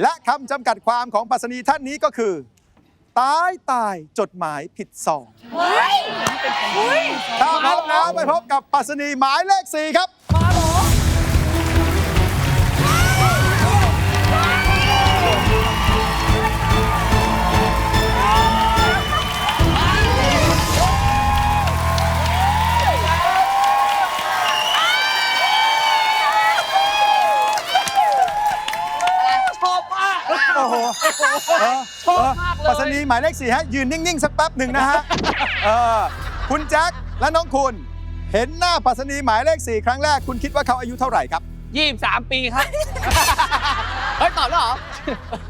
และคำจำกัดความของปรัสนีท่านนี้ก็คือ ตายตายจดหมายผิดซองถ้าพร้อมแล้วไปพบกับปรัสนีหมายเลข4ครับ โอ้โหเออชอบมากเลยปรัสนีหมายเลข4ฮะ ยืนนิ่ง ๆ สักแป๊บหนึ่งนะฮะเออคุณแจ็คและน้องคุณ เห็นหน้าปรัสนีหมายเลข4ครั้งแรก คุณคิดว่าเขาอายุเท่าไหร่ครับ ยี่สิบสามปีครับ เฮ้ยตอบแล้วเหรอ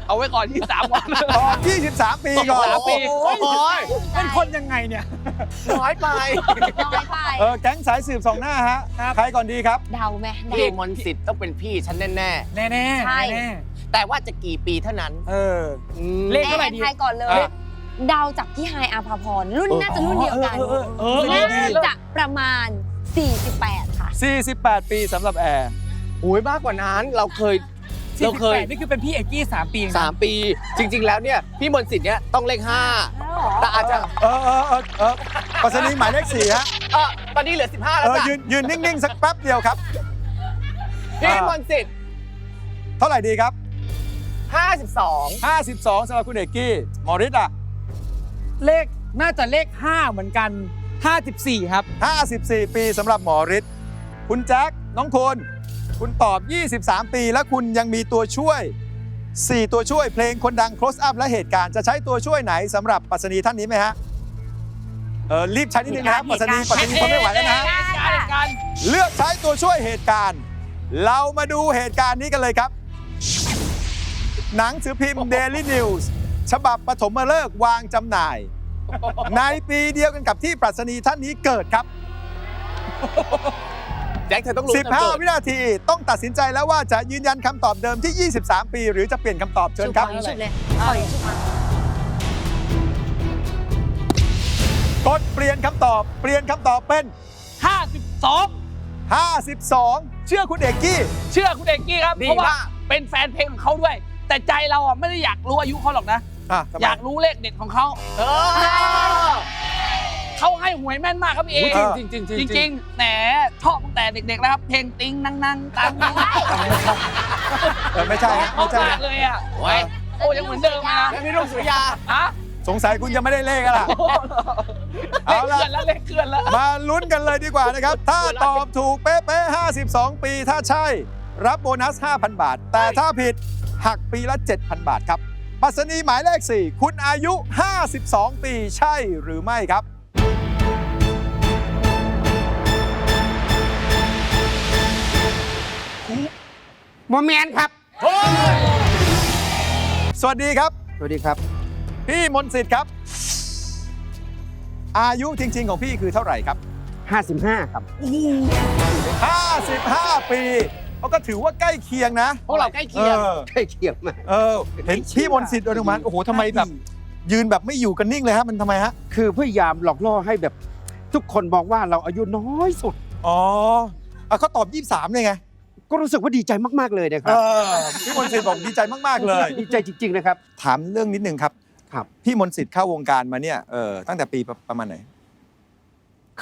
เอาไว้ก่อนยี่สามวัน ตอบ23 ปีก่อนสามปี โอ้โหเป็นคนยังไงเนี่ย น้อยไป น้อยไปเออแก๊งสายสืบสองหน้าฮะ ใครก่อนดีครับ เดาไหมเดา พี่มนต์สิทธิ์ต้องเป็นพี่ฉันแน่แน่ๆแน่ใช่ แน่ๆ แต่ว่าจะกี่ปีเท่านั้นเออเลขเท่าไหร่ดี แอนทายก่อนเลย อะ เดาจากพี่ไฮายอาภาพรรุ่นน่าจะรุ่นเดียวกันเออเออเออน่าจะประมาณ48ค่ะ48ปีสำหรับแอร์โอ้ยมากกว่านั้นเราเคยเราเคย48นี่คือเป็นพี่เอกกี้สามปีเองนะสามปีจริงๆแล้วเนี่ยพี่มนต์สิทธิ์เนี่ยต้องเลขห้าแต่อาจจะเออเออเออเออปรัสนีหมายเลข4ฮะเออตอนนี้เหลือ15เอแล้วอจ้ะยืนยืนนิ่งๆสักแป๊บเดียวครับพี่มนต์สิทธิ์เท่าไหร่ดีครับ 52 52สำหรับคุณเอกกี้หมอริสอะ เลขน่าจะเลข 5 เหมือนกัน 54 ครับ 54 ปีสำหรับหมอฤทธิ์คุณแจ็คน้องคุณคุณตอบ 23 ปี และคุณยังมีตัวช่วย 4 ตัวช่วยเพลงคนดัง close up และเหตุการณ์จะใช้ตัวช่วยไหนสำหรับปรัสนีท่านนี้ไหมฮะเออรีบใช้นิดนึงนะครับปรัสนีปรัสนีทนไม่ไหวแล้วนะฮะการการเลือกใช้ตัวช่วยเหตุการณ์ เรามาดูเหตุการณ์นี้กันเลยครับ หนังสือพิมพ์ Daily News ฉบับปฐมฤกษ์วางจำหน่าย ในปีเดียวกันกับที่ปรัชนีท่านนี้เกิดครับ แจ็คเธอต้องรู้นะเกิด15 วินาทีต้องตัดสินใจแล้วว่าจะยืนยันคำตอบเดิมที่ 23 ปี หรือจะเปลี่ยนคำตอบเชิญครับปล่อยชุดเลยปล่อยชุดมากดเปลี่ยนคำตอบ เปลี่ยนคำตอบเป็น 52 52 เชื่อคุณเอกกี้ เชื่อคุณเอกกี้ครับ ดีเพราะว่า มาก เป็นแฟนเพลงของเขาด้วย แต่ใจเราอะไม่ได้อยากรู้อายุเขาหรอกนะ อะทำไมอยากรู้เลขเด็ดของเขาเออเขาให้หวยแม่นมากครับพี่เอเออจริงจริงจริงๆแหมชอบตั้งแต่เด็กๆแล้วครับ เพลงติ้งนั่งนั่งตังเออไม่ใช่ฮะเขาไม่ใช่มากเลยอะโอ้ยโอ้ยังเหมือนเดิมเลยนะแล้วพี่รุ่งสุริยา ฮะสงสัยคุณยังไม่ได้เลขอะล่ะ เลเอาขล่ะเคลื่อนแล้วเลขเคลื่อนแล้ว มาลุ้นกันเลยดีกว่านะครับ ถ้าตอบถูกเป๊ะๆ52 ปี ถ้าใช่ รับโบนัส 5,000 บาท แต่ถ้าผิด หักปีละ 7,000 บาทครับปรัสนีหมายเลข 4 คุณอายุ 52 ปีใช่หรือไม่ครับ โมเมนครับ สวัสดีครับ สวัสดีครับ พี่มนต์สิทธิ์ครับ อายุจริง ๆ ของพี่คือเท่าไหร่ครับ 55 ครับ 55 ปี เขาก็ถือว่าใกล้เคียงนะ พวกเราใกล้เคียงออ ใกล้เคียงมาก เออ เห็นพี่มนต์สิทธิ์โดยมันโอ้โหทำไมแบบ ยืนแบบไม่อยู่กันนิ่งเลยฮะมันทำไมฮะคือพยายามหลอกล่อให้แบบ ทุกคนมองว่าเราอายุน้อยสุด อ๋ออะเขาตอบ 23เลยไงก็รู้สึกว่าดีใจมากๆเลยนะคเอรับอพี่มนต์สิทธิ์บอกดีใจมากๆเลย ดีใจจริง ๆ นะครับ ถามเรื่องนิดนึงครับ ครับ พี่มนต์สิทธิ์เข้าวงการมาเนี่ยเออตั้งแต่ปีประประมาณไหน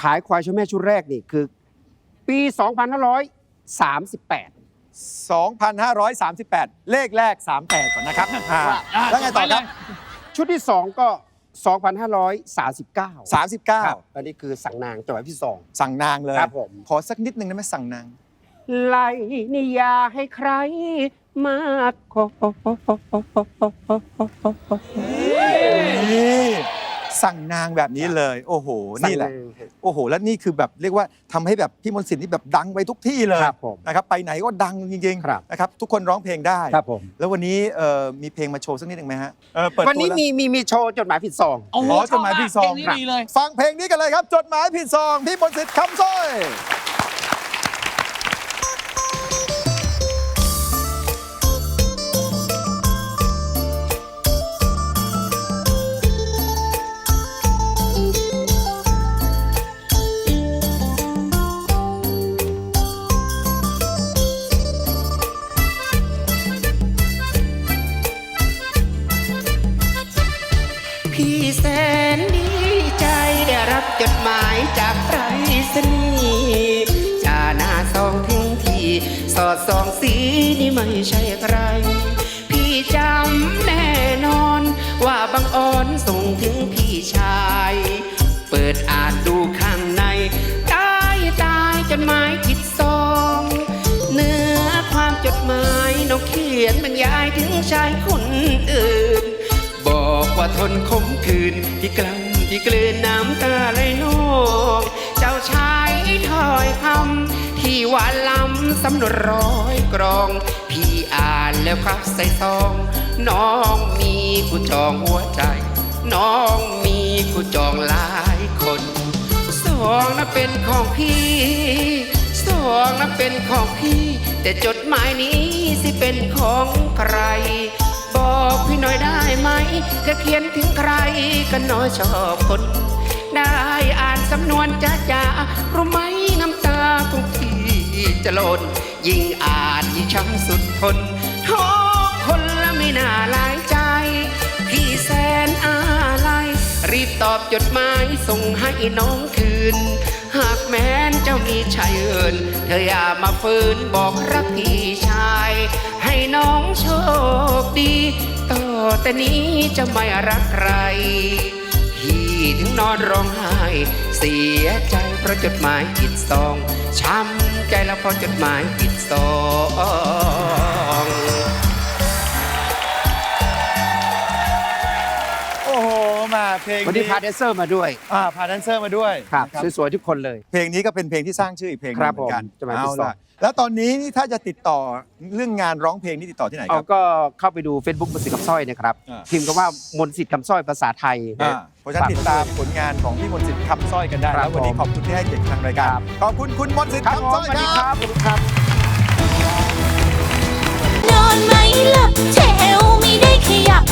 ขายควายชวแม่ชุดแรกนี่คือ ปี 2538 2,538 เลขแรก 38 ก่อนนะครับอ่าแล้วไงต่อครับชุดที่ 2 ก็ 2539ครับ39 อันนี้คือสั่งนางจังหวัดที่สอง สั่งนางเลยครับผม ขอสักนิดนึงได้ไหมสั่งนาง ไล่นิยาให้ใครมากขอนี่ สั่งนางแบบนี้เลย โอ้โห นี่แหละ โอ้โห แล้วนี่คือแบบเรียกว่าทำให้แบบพี่มนต์สิทธิ์นี่แบบดังไปทุกที่เลยครับผมนะครับไปไหนก็ดังจริงครับๆนะครับทุกคนร้องเพลงได้ครับผมแล้ววันนี้เอ่อมีเพลงมาโชว์สักนิดหนึ่งไหมฮะเออเปิดวันนี้ตัวแล้มีมีมีโชว์จดหมายผิดซองโอ้โหอ๋อจดหมายพี่ซองเพลงนี้ดีเลยฟังเพลงนี้กันเลยครับ จดหมายผิดซองพี่มนต์สิทธิ์คำสร้อย สอดส่องสีนี่ไม่ใช่ใคร พี่จำแน่นอน ว่าบังอ่อนส่งถึงพี่ชาย เปิดอ่านดูข้างใน ตายตายจดหมายผิดซอง เนื้อความจดหมายน้องเขียนบรรยายถึงชายคนอื่น บอกว่าทนคมคืนที่กลั้นที่กลืนน้ำตาไหลนอง เจ้าชายถอยคำที่หวานล้ สำนวนร้อยกรอง พี่อ่านแล้วครับใส่ซอง น้องมีผู้จองหัวใจ น้องมีผู้จองหลายคน สองนั้นเป็นของพี่ สองนั้นเป็นของพี่ แต่จดหมายนี้สิเป็นของใคร บอกพี่หน่อยได้ไหมจะเขียนถึงใครกันน้อยชอบคน ได้อ่านสำนวนจ้าจ้ารู้ไหมา จะลนยิ่งอานยิ่งช้ำสุดทนทุกคนละไม่น่าหลายใจ พี่แสนอะไรรีบตอบจดหมายส่งให้น้องคืน หากแม้นเจ้ามีชายอื่น เธออย่ามาฝืนบอกรักพี่ชาย ให้น้องโชคดีต่อแต่นี้จะไม่รักใครพี่ถึงนอนร้องไห้ เสียใจเพราะจดหมายผิดซองช้ำ ใจแล้วเพราะจดหมายผิดซองโอ้โหมาเพลงวันนี้พาแดนเซอร์มาด้วย อ่าพาแดนเซอร์มาด้วยครับนะสวยๆทุกคนเลย เพลงนี้ก็เป็นเพลงที่สร้างชื่ออีกเพลงหนึครังบเหมือนกันผมจะมาเอาติดต่อ ล่ะแล้วตอนนี้นี่ถ้าจะติดต่อเรื่องงานร้องเพลงนี่ติดต่อที่ไหนคเอารับ ก็เข้าไปดู Facebook มนต์สิทธิ์คำสร้อยนะครับ อ่าพิมพ์คำว่ามนต์สิทธิ์คำสร้อยภาษาไทยอ่านะ เพราะฉะนั้นติดตามผลงานของพี่มนต์สิทธิ์คำสร้อยกันได้แล้ววันนี้ขอบคุณที่ให้เกียรติทางรายการขอบคุณคุณมนต์สิทธิ์คำสร้อยครับ สวัสดีครับ นอนไม่หลับเทวไม่ได้ขยับ